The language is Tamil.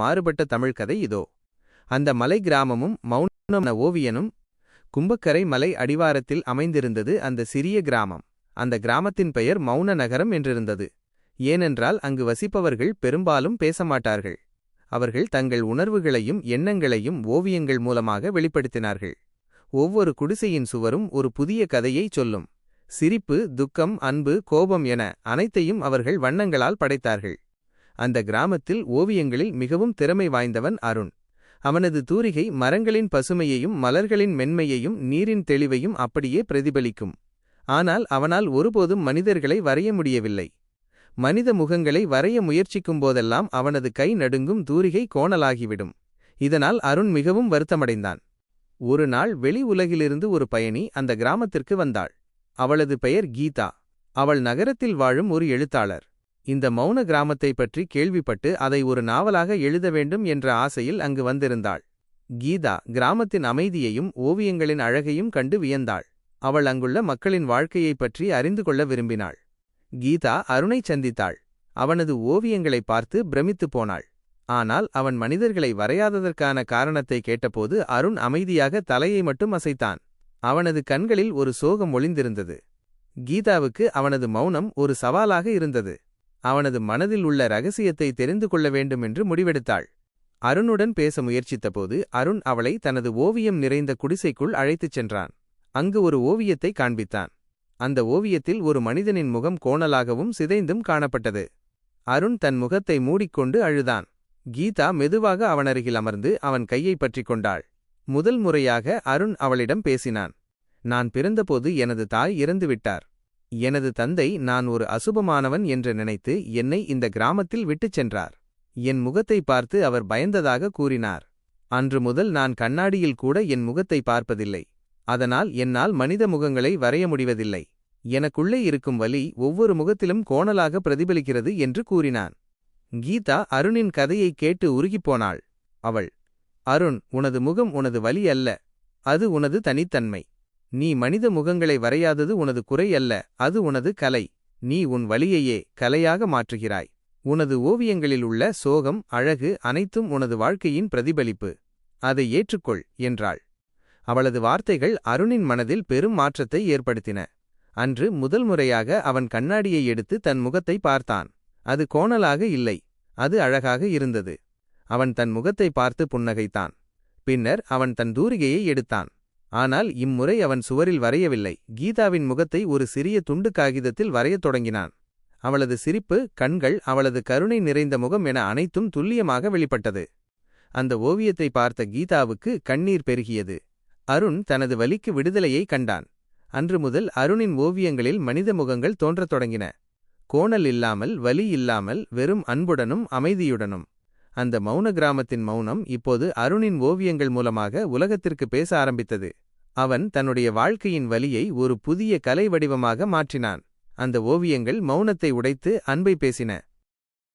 மாறுபட்ட தமிழ் கதை இதோ. அந்த மலை கிராமமும் மௌன ஓவியனும் கும்பக்கரை மலை அடிவாரத்தில் அமைந்திருந்தது அந்த சிறிய கிராமம். அந்த கிராமத்தின் பெயர் மௌன நகரம் என்றிருந்தது. ஏனென்றால் அங்கு வசிப்பவர்கள் பெரும்பாலும் பேசமாட்டார்கள். அவர்கள் தங்கள் உணர்வுகளையும் எண்ணங்களையும் ஓவியங்கள் மூலமாக வெளிப்படுத்தினார்கள். ஒவ்வொரு குடிசையின் சுவரும் ஒரு புதிய கதையைச் சொல்லும். சிரிப்பு துக்கம் அன்பு கோபம் என அனைத்தையும் அவர்கள் வண்ணங்களால் படைத்தார்கள். அந்த கிராமத்தில் ஓவியங்களில் மிகவும் திறமை வாய்ந்தவன் அருண். அவனது தூரிகை மரங்களின் பசுமையையும் மலர்களின் மென்மையையும் நீரின் தெளிவையும் அப்படியே பிரதிபலிக்கும். ஆனால் அவனால் ஒருபோதும் மனிதர்களை வரைய முடியவில்லை. மனித முகங்களை வரைய முயற்சிக்கும் போதெல்லாம் அவனது கை நடுங்கும் தூரிகை கோணலாகிவிடும். இதனால் அருண் மிகவும் வருத்தமடைந்தான். ஒரு நாள் வெளி உலகிலிருந்து ஒரு பயணி அந்த கிராமத்திற்கு வந்தாள். அவளது பெயர் கீதா. அவள் நகரத்தில் வாழும் ஒரு எழுத்தாளர். இந்த மௌன கிராமத்தைப் பற்றி கேள்விப்பட்டு அதை ஒரு நாவலாக எழுத வேண்டும் என்ற ஆசையில் அங்கு வந்திருந்தாள். கீதா கிராமத்தின் அமைதியையும் ஓவியங்களின் அழகையும் கண்டு வியந்தாள். அவள் அங்குள்ள மக்களின் வாழ்க்கையைப் பற்றி அறிந்து கொள்ள விரும்பினாள். கீதா அருணை சந்தித்தாள். அவனது ஓவியங்களைப் பார்த்து பிரமித்துப் போனாள். ஆனால் அவன் மனிதர்களை வரையாததற்கான காரணத்தை கேட்டபோது அருண் அமைதியாக தலையை மட்டும் அசைத்தான். அவனது கண்களில் ஒரு சோகம் ஒளிந்திருந்தது. கீதாவுக்கு அவனது மௌனம் ஒரு சவாலாக இருந்தது. அவனது மனதில் உள்ள ரகசியத்தை தெரிந்து கொள்ள வேண்டுமென்று முடிவெடுத்தாள். அருணுடன் பேச முயற்சித்தபோது அருண் அவளை தனது ஓவியம் நிறைந்த குடிசைக்குள் அழைத்துச் சென்றான். அங்கு ஒரு ஓவியத்தை காண்பித்தான். அந்த ஓவியத்தில் ஒரு மனிதனின் முகம் கோணலாகவும் சிதைந்தும் காணப்பட்டது. அருண் தன் முகத்தை மூடிக்கொண்டு அழுதான். கீதா மெதுவாக அவனருகில் அமர்ந்து அவன் கையை பற்றிக் கொண்டாள். முதல் முறையாக அருண் அவளிடம் பேசினான். நான் பிறந்தபோது எனது தாய் இறந்துவிட்டார். எனது தந்தை நான் ஒரு அசுபமானவன் என்று நினைத்து என்னை இந்த கிராமத்தில் விட்டுச் சென்றார். என் முகத்தை பார்த்து அவர் பயந்ததாக கூறினார். அன்று முதல் நான் கண்ணாடியில் கூட என் முகத்தை பார்ப்பதில்லை. அதனால் என்னால் மனித முகங்களை வரைய முடிவதில்லை. எனக்குள்ளே இருக்கும் வலி ஒவ்வொரு முகத்திலும் கோணலாக பிரதிபலிக்கிறது என்று கூறினான். கீதா அருணின் கதையைக் கேட்டு உருகிப்போனாள். அவள் அருண் உனது முகம் உனது வலி அல்ல. அது உனது தனித்தன்மை. நீ மனித முகங்களை வரையாதது உனது குறை அல்ல அது உனது கலை. நீ உன் வழியையே கலையாக மாற்றுகிறாய். உனது ஓவியங்களில் உள்ள சோகம் அழகு அனைத்தும் உனது வாழ்க்கையின் பிரதிபலிப்பு. அதை ஏற்றுக்கொள் என்றாள். அவளது வார்த்தைகள் அருணின் மனதில் பெரும் மாற்றத்தை ஏற்படுத்தின. அன்று முதல் முறையாக அவன் கண்ணாடியை எடுத்து தன் முகத்தை பார்த்தான். அது கோணலாக இல்லை அது அழகாக இருந்தது. அவன் தன் முகத்தை பார்த்து புன்னகைத்தான். பின்னர் அவன் தன் தூரிகையை எடுத்தான். ஆனால் இம்முறை அவன் சுவரில் வரையவில்லை. கீதாவின் முகத்தை ஒரு சிறிய துண்டு காகிதத்தில் வரையத் தொடங்கினான். அவளது சிரிப்பு கண்கள் அவளது கருணை நிறைந்த முகம் என அனைத்தும் துல்லியமாக வெளிப்பட்டது. அந்த ஓவியத்தை பார்த்த கீதாவுக்கு கண்ணீர் பெருகியது. அருண் தனது வலிக்கு விடுதலையை கண்டான். அன்று முதல் அருணின் ஓவியங்களில் மனித முகங்கள் தோன்றத் தொடங்கின. கோணல் இல்லாமல் வலி இல்லாமல் வெறும் அன்புடனும் அமைதியுடனும். அந்த மௌன கிராமத்தின் மௌனம் இப்போது அருணின் ஓவியங்கள் மூலமாக உலகத்திற்கு பேச ஆரம்பித்தது. அவன் தன்னுடைய வாழ்க்கையின் வலியை ஒரு புதிய கலை வடிவமாக மாற்றினான். அந்த ஓவியங்கள் மௌனத்தை உடைத்து அன்பை பேசின.